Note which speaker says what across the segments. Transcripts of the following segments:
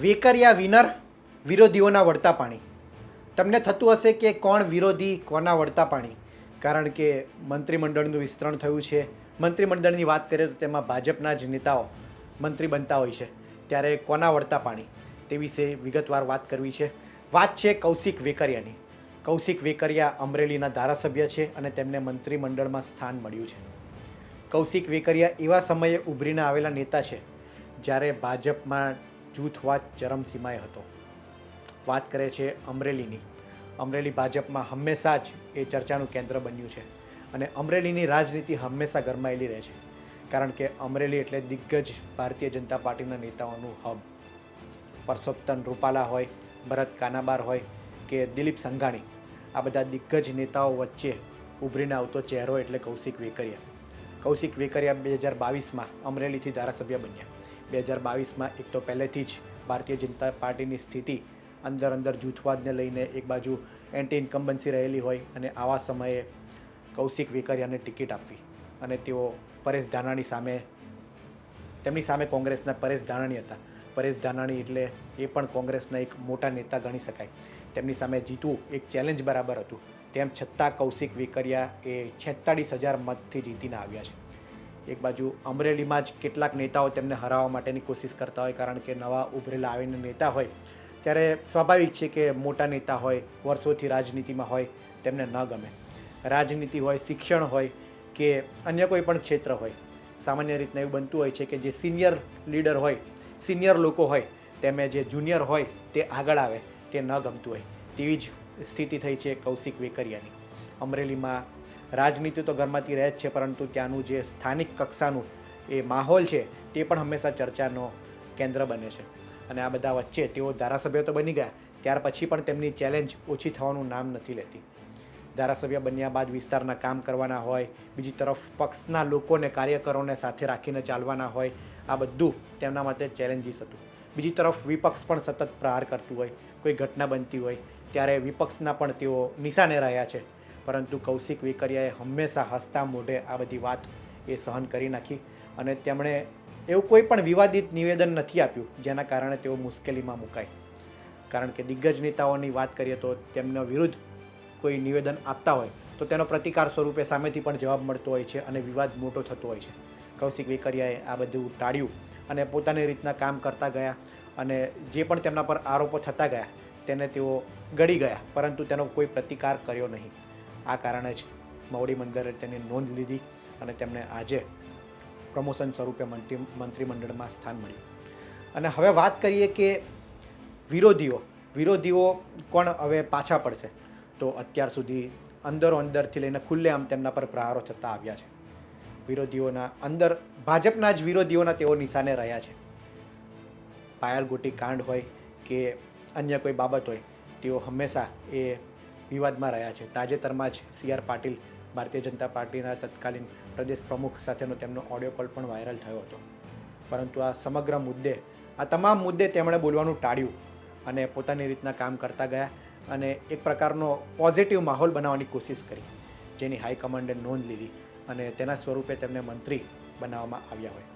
Speaker 1: Vekariya winner વિરોધીઓના વળતા પાણી. તમને થતું હશે કે કોણ વિરોધી, કોના વળતા પાણી? કારણ કે મંત્રીમંડળનું વિસ્તરણ થયું છે. મંત્રીમંડળની વાત કરીએ તો તેમાં ભાજપના જ નેતાઓ મંત્રી બનતા હોય છે. ત્યારે કોના વળતા પાણી? તે વિશે વિગતવાર વાત કરવી છે. વાત છે કૌશિક વેકરિયાની. કૌશિક વેકરિયા અમરેલીના ધારાસભ્ય છે અને તેમને મંત્રીમંડળમાં સ્થાન મળ્યું છે. કૌશિક વેકરિયા એવા સમયે ઉભરીને આવેલા નેતા છે, જ્યારે ભાજપમાં જૂથવાદ ચરમસીમાએ હતો. વાત કરે છે અમરેલીની. અમરેલી ભાજપમાં હંમેશા જ એ ચર્ચાનું કેન્દ્ર બન્યું છે અને અમરેલીની રાજનીતિ હંમેશા ગરમાયેલી રહે છે. કારણ કે અમરેલી એટલે દિગ્ગજ ભારતીય જનતા પાર્ટીના નેતાઓનું હબ. પરસોત્તમ રૂપાલા હોય, ભરત કાનાબાર હોય કે દિલીપ સંઘાણી, આ બધા દિગ્ગજ નેતાઓ વચ્ચે ઉભરીને આવતો ચહેરો એટલે કૌશિક વેકરિયા. કૌશિક વેકરિયા બે હજાર બાવીસમાં અમરેલીથી ધારાસભ્ય બન્યા. બે હજાર બાવીસમાં એક તો પહેલેથી જ ભારતીય જનતા પાર્ટીની સ્થિતિ અંદર અંદર જૂથવાદને લઈને એક બાજુ એન્ટી ઇન્કમ્બન્સી રહેલી હોય અને આવા સમયે કૌશિક વેકરિયાને ટિકિટ આપવી. અને તેઓ પરેશ ધાનાણી સામે, તેમની સામે કોંગ્રેસના પરેશ ધાનાણી હતા. પરેશ ધાનાણી એટલે એ પણ કોંગ્રેસના એક મોટા નેતા ગણી શકાય. તેમની સામે જીતવું એક ચેલેન્જ બરાબર હતું. તેમ છતાં કૌશિક વેકરિયા એ છેતાળીસ હજાર મતથી જીતીને આવ્યા છે. એક બાજુ અમરેલીમાં જ કેટલાક નેતાઓ તેમને હરાવવા માટેની કોશિશ કરતા હોય, કારણ કે નવા ઉભરેલા આવીને નેતા હોય. ત્યારે સ્વાભાવિક છે કે મોટા નેતા હોય, વર્ષોથી રાજનીતિમાં હોય, તેમને ન ગમે. રાજનીતિ હોય, શિક્ષણ હોય કે અન્ય કોઈ પણ ક્ષેત્ર હોય. સામાન્ય રીતના એવું બનતું હોય છે કે જે સિનિયર લીડર હોય, સિનિયર લોકો હોય તેમે જે જુનિયર હોય, તે આગળ આવે, તે ન ગમતું હોય. તેવી જ સ્થિતિ થઈ છે કૌશિક વેકરિયાની. અમરેલીમાં રાજનીતિ તો ઘરમાંથી રહે જ છે, પરંતુ ત્યાંનું જે સ્થાનિક કક્ષાનું એ માહોલ છે, તે પણ હંમેશા ચર્ચાનો કેન્દ્ર બને છે. અને આ બધા વચ્ચે તેઓ ધારાસભ્ય તો બની ગયા, ત્યાર પછી પણ તેમની ચેલેન્જ ઓછી થવાનું નામ નથી લેતી. ધારાસભ્ય બન્યા બાદ વિસ્તારના કામ કરવાના હોય, બીજી તરફ પક્ષના લોકોને કાર્યકરોને સાથે રાખીને ચાલવાના હોય, આ બધું તેમના માટે ચેલેન્જીસ હતું. બીજી તરફ વિપક્ષ પણ સતત પ્રહાર કરતું હોય, કોઈ ઘટના બનતી હોય, ત્યારે વિપક્ષના પણ તેઓ નિશાને રહ્યા છે. પરંતુ કૌશિક વેકરિયાએ હંમેશા હસતા મોઢે આ બધી વાત એ સહન કરી નાખી અને તેમણે એવું કોઈ પણ વિવાદિત નિવેદન નથી આપ્યું, જેના કારણે તેઓ મુશ્કેલીમાં મુકાય. કારણ કે દિગ્ગજ નેતાઓની વાત કરીએ તો તેમના વિરુદ્ધ કોઈ નિવેદન આપતા હોય, તો તેનો પ્રતિકાર સ્વરૂપે સામેથી પણ જવાબ મળતો હોય છે અને વિવાદ મોટો થતો હોય છે. કૌશિક વેકરિયાએ આ બધું ટાળ્યું અને પોતાની રીતના કામ કરતા ગયા અને જે પણ તેમના પર આરોપો થતા ગયા, તેને તેઓ ગળી ગયા, પરંતુ તેનો કોઈ પ્રતિકાર કર્યો નહીં. આ કારણે જ મવડી મંદિરે તેની નોંધ લીધી અને તેમને આજે પ્રમોશન સ્વરૂપે મંત્રી મંત્રીમંડળમાં સ્થાન મળ્યું. અને હવે વાત કરીએ કે વિરોધીઓ વિરોધીઓ કોણ હવે પાછા પડશે? તો અત્યાર સુધી અંદરો અંદરથી લઈને ખુલ્લેઆમ તેમના પર પ્રહારો થતા આવ્યા છે. વિરોધીઓના અંદર ભાજપના જ વિરોધીઓના તેઓ નિશાને રહ્યા છે. પાયલ ગોટી કાંડ હોય કે અન્ય કોઈ બાબત હોય, તેઓ હંમેશા એ વિવાદમાં રહ્યા છે. તાજેતરમાં જ સી આર પાટીલ ભારતીય જનતા પાર્ટીના તત્કાલીન પ્રદેશ પ્રમુખ સાથેનો તેમનો ઓડિયો કોલ પણ વાયરલ થયો હતો. પરંતુ આ સમગ્ર મુદ્દે, આ તમામ મુદ્દે તેમણે બોલવાનું ટાળ્યું અને પોતાની રીતના કામ કરતા ગયા અને એક પ્રકારનો પોઝિટિવ માહોલ બનાવવાની કોશિશ કરી, જેની હાઈકમાન્ડે નોંધ લીધી અને તેના સ્વરૂપે તેમને મંત્રી બનાવવામાં આવ્યા હોય.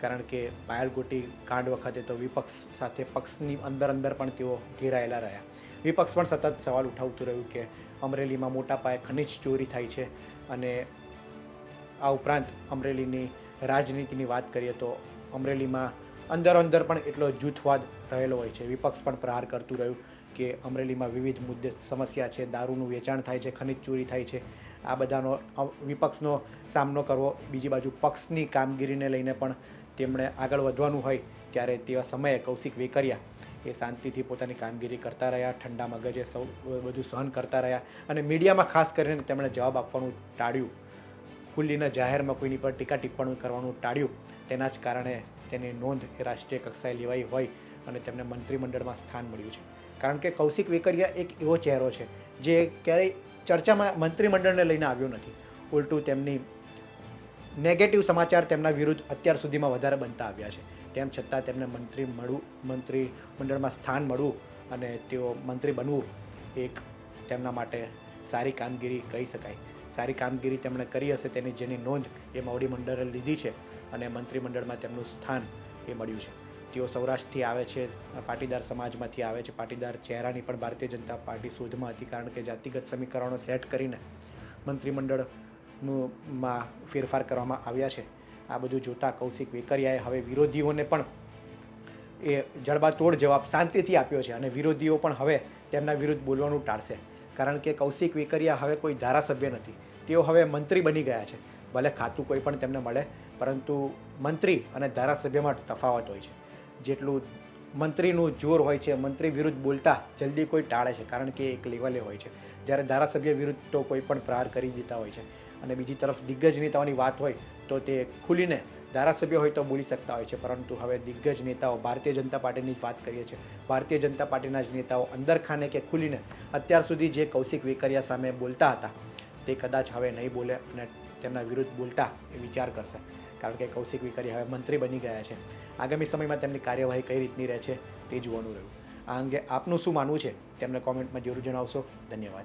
Speaker 1: કારણ કે પાયલ ગોટી કાંડ વખતે તો વિપક્ષ સાથે પક્ષની અંદર અંદર પણ તેઓ ઘેરાયેલા રહ્યા. વિપક્ષ પણ સતત સવાલ ઉઠાવતું રહ્યું કે અમરેલીમાં મોટા પાયે ખનિજ ચોરી થાય છે અને આ ઉપરાંત અમરેલીની રાજનીતિની વાત કરીએ તો અમરેલીમાં અંદર અંદર પણ એટલો જૂથવાદ રહેલો હોય છે. વિપક્ષ પણ પ્રહાર કરતું રહ્યું કે અમરેલીમાં વિવિધ મુદ્દે સમસ્યા છે, દારૂનું વેચાણ થાય છે, ખનિજ ચોરી થાય છે. આ બધાનો વિપક્ષનો સામનો કરવો બીજી બાજુ પક્ષની કામગીરીને લઈને પણ તેમણે આગળ વધવાનું હોય ત્યારે તેવા સમયે કૌશિક વેકરિયા એ શાંતિથી પોતાની કામગીરી કરતા રહ્યા, ઠંડા મગજે સૌ બધું સહન કરતા રહ્યા અને મીડિયામાં ખાસ કરીને તેમણે જવાબ આપવાનું ટાળ્યું. ખુલ્લીના જાહેરમાં કોઈની પર ટીકા ટિપ્પણી કરવાનું ટાળ્યું. તેના જ કારણે તેની નોંધ એ રાષ્ટ્રીય કક્ષાએ લેવાઈ હોય અને તેમને મંત્રીમંડળમાં સ્થાન મળ્યું છે. કારણ કે કૌશિક વેકરિયા એક એવો ચહેરો છે જે ક્યારેય ચર્ચામાં મંત્રીમંડળને લઈને આવ્યો નથી. ઉલટું તેમની નેગેટિવ સમાચાર તેમના વિરુદ્ધ અત્યાર સુધીમાં વધારે બનતા આવ્યા છે. તેમ છતાં તેમને મંત્રી મળવું, મંત્રી મંડળમાં સ્થાન મળવું અને તેઓ મંત્રી બનવું એક તેમના માટે સારી કામગીરી કહી શકાય. સારી કામગીરી તેમણે કરી હશે તેની જેની નોંધ એ મવડી મંડળે લીધી છે અને મંત્રીમંડળમાં તેમનું સ્થાન એ મળ્યું છે. તેઓ સૌરાષ્ટ્રથી આવે છે, પાટીદાર સમાજમાંથી આવે છે. પાટીદાર ચહેરાની પણ ભારતીય જનતા પાર્ટી શોધમાં હતી કારણ કે જાતિગત સમીકરણો સેટ કરીને મંત્રીમંડળનું માં ફેરફાર કરવામાં આવ્યા છે. આ બધું જોતાં કૌશિક વેકરિયાએ હવે વિરોધીઓને પણ એ જડબાતોડ જવાબ શાંતિથી આપ્યો છે અને વિરોધીઓ પણ હવે તેમના વિરુદ્ધ બોલવાનું ટાળશે. કારણ કે કૌશિક વેકરિયા હવે કોઈ ધારાસભ્ય નથી. તેઓ હવે મંત્રી બની ગયા છે. ભલે ખાતું કોઈ પણ તેમને મળે, પરંતુ મંત્રી અને ધારાસભ્યમાં તફાવત હોય છે. જેટલું મંત્રીનું જોર હોય છે, મંત્રી વિરુદ્ધ બોલતા જલ્દી કોઈ ટાળે છે. કારણ કે એક લેવલે હોય છે. જ્યારે ધારાસભ્ય વિરુદ્ધ તો કોઈ પણ પ્રહાર કરી દેતા હોય છે. અને બીજી તરફ દિગ્ગજ નેતાઓની વાત હોય તો તે ખુલીને ધારાસભ્ય હોય તો બોલી શકતા હોય છે. પરંતુ હવે દિગ્ગજ નેતાઓ ભારતીય જનતા પાર્ટીની જ વાત કરીએ છીએ. ભારતીય જનતા પાર્ટીના જ નેતાઓ અંદર ખાને કે ખુલીને અત્યાર સુધી જે કૌશિક વેકરિયા સામે બોલતા હતા તે કદાચ હવે નહીં બોલે અને તેમના વિરુદ્ધ બોલતા એ વિચાર કરશે. કારણ કે કૌશિક વેકરિયા હવે મંત્રી બની ગયા છે. આગામી સમયમાં તેમની કાર્યવાહી કઈ રીતની રહે છે તે જોવાનું રહ્યું. આ અંગે આપનું શું માનવું છે? તેમને કોમેન્ટમાં જરૂર જણાવશો. ધન્યવાદ.